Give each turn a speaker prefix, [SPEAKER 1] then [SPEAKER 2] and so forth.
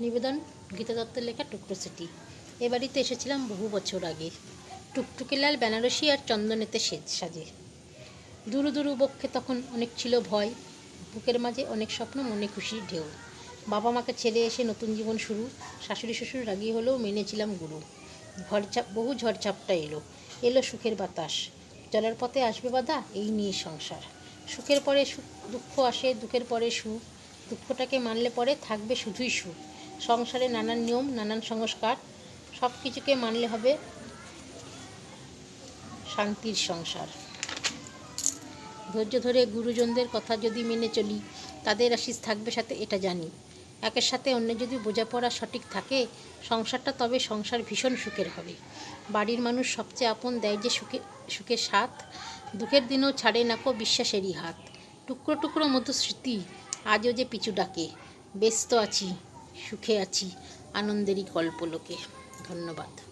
[SPEAKER 1] নিবেদন গীতা দত্তের লেখা টুকরো সিটি এ বাড়িতে এসেছিলাম বহু বছর আগে। টুকটুকে লাল বেনারসি আর চন্দনেতে সেজ সাজে। দুরু দুরু বক্ষে তখন অনেক ছিল ভয়। বুকের মাঝে অনেক স্বপ্ন, মনে খুশির ঢেউ। বাবা মাকে ছেড়ে এসে নতুন জীবন শুরু। শাশুড়ি শ্বশুর রাগি হলেও মেনেছিলাম গুরু। ঝড়ঝাপ বহু ঝড়ঝাপটা এলো। এলো সুখের বাতাস। চলার পথে আসবে বাধা, এই নিয়ে সংসার। সুখের পরে সুখ, দুঃখ আসে, দুঃখের পরে সুখ। দুঃখটাকে মানলে পরে থাকবে শুধুই সুখ। সংসারে নানান নিয়ম, নানান সংস্কার সব কিছুকে মানলে হবে শান্তির সংসার। ধৈর্য ধরে গুরুজনদের কথা যদি মেনে চলি, তাদের আশিস থাকবে সাথে, এটা জানি। একের সাথে অন্য যদি বোঝাপড়া সঠিক থাকে, সংসারটা তবে সংসার ভীষণ সুখের হবে। বাড়ির মানুষ সবচেয়ে আপন দেয় যে সুখে, সুখের স্বাদ, দুঃখের দিনও ছাড়ে নাকো বিশ্বাসেরই হাত। টুকরো টুকরো মতো স্মৃতি আজও যে পিছু ডাকে। ব্যস্ত আছি সুখে আছি আনন্দেরই কল্পলোকে। ধন্যবাদ।